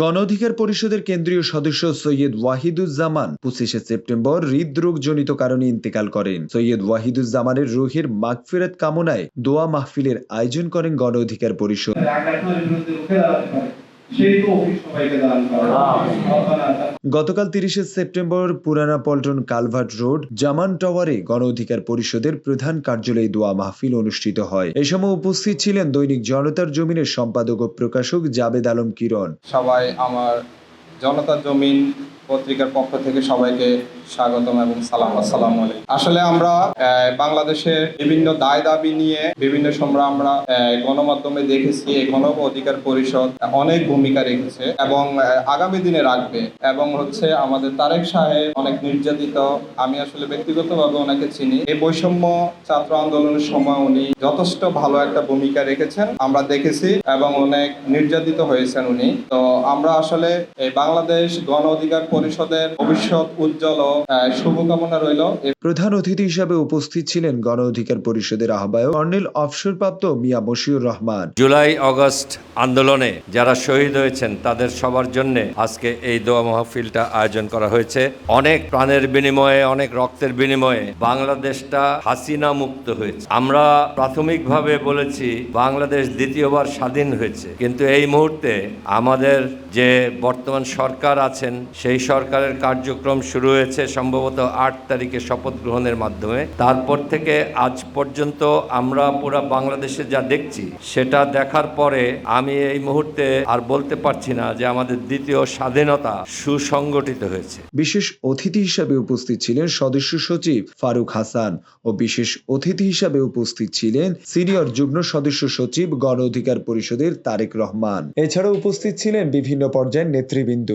গণ অধিকার পরিষদের কেন্দ্রীয় সদস্য সৈয়দ ওয়াহিদুজ্জামান পঁচিশে সেপ্টেম্বর হৃদরোগজনিত কারণে ইন্তেকাল করেন। সৈয়দ ওয়াহিদুজ্জামানের রুহের মাগফিরাত কামনায় দোয়া মাহফিলের আয়োজন করেন গণ অধিকার পরিষদ। গতকাল তিরিশে সেপ্টেম্বর পুরানা পল্টন কালভার্ট রোড জামান টাওয়ারে গণ অধিকার পরিষদের প্রধান কার্যালয়ে দোয়া মাহফিল অনুষ্ঠিত হয়। এ সময় উপস্থিত ছিলেন দৈনিক জনতার জমিনের সম্পাদক ও প্রকাশক জাবেদ আলম কিরণ। সবাই আমার জনতার জমিন পত্রিকার পক্ষ থেকে সবাইকে স্বাগতম এবং সালাম, আসসালাম আসলে আমরা বাংলাদেশের বিভিন্ন দায় দাবি নিয়ে বিভিন্ন সময় আমরা গণমাধ্যমে দেখেছি গণ অধিকার পরিষদ অনেক ভূমিকা রেখেছে এবং আগামী দিনে রাখবে এবং হচ্ছে আমাদের তারেক সাহেব অনেক নির্যাতিত। আমি আসলে ব্যক্তিগতভাবে ওনাকে চিনি। এই বৈষম্য ছাত্র আন্দোলনের সময় উনি যথেষ্ট ভালো একটা ভূমিকা রেখেছেন। আমরা দেখেছি এবং অনেক নির্যাতিত হয়েছেন উনি। তো আমরা আসলে এই বাংলাদেশ গণ অধিকার পরিষদের ভবিষ্যৎ উজ্জ্বল ও শুভকামনা রইল। প্রধান অতিথি হিসাবে উপস্থিত ছিলেন গণ অধিকার পরিষদের আহ্বায়ক কর্নেল অবসরপ্রাপ্ত মিয়া মশিউর রহমান। জুলাই অগস্ট আন্দোলনে যারা শহীদ হয়েছেন তাদের সবার জন্য আজকে এই দোয়া মাহফিলটা আয়োজন করা হয়েছে। অনেক প্রাণের বিনিময়ে অনেক রক্তের বিনিময়ে বাংলাদেশটা হাসিনা মুক্ত হয়েছে। আমরা প্রাথমিকভাবে বলেছি বাংলাদেশ দ্বিতীয়বার স্বাধীন হয়েছে। কিন্তু এই মুহূর্তে আমাদের যে বর্তমান সরকার আছেন সেই সরকারের কার্যক্রম শুরু হয়েছে সম্ভবত আট তারিখে শপথ গ্রহণের মাধ্যমে। তারপর থেকে আজ পর্যন্ত আমরা পুরো বাংলাদেশে যা দেখছি, সেটা দেখার পরে আমি এই মুহূর্তে আর বলতে পারছি না যে আমাদের দ্বিতীয় স্বাধীনতা সুসংগঠিত হয়েছে। বিশেষ অতিথি হিসাবে উপস্থিত ছিলেন সদস্য সচিব ফারুক হাসান ও বিশেষ অতিথি হিসাবে উপস্থিত ছিলেন সিনিয়র যুগ্ম সদস্য সচিব গণ অধিকার পরিষদের তারেক রহমান। এছাড়াও উপস্থিত ছিলেন বিভিন্ন পর্যায়ের নেতৃবৃন্দ।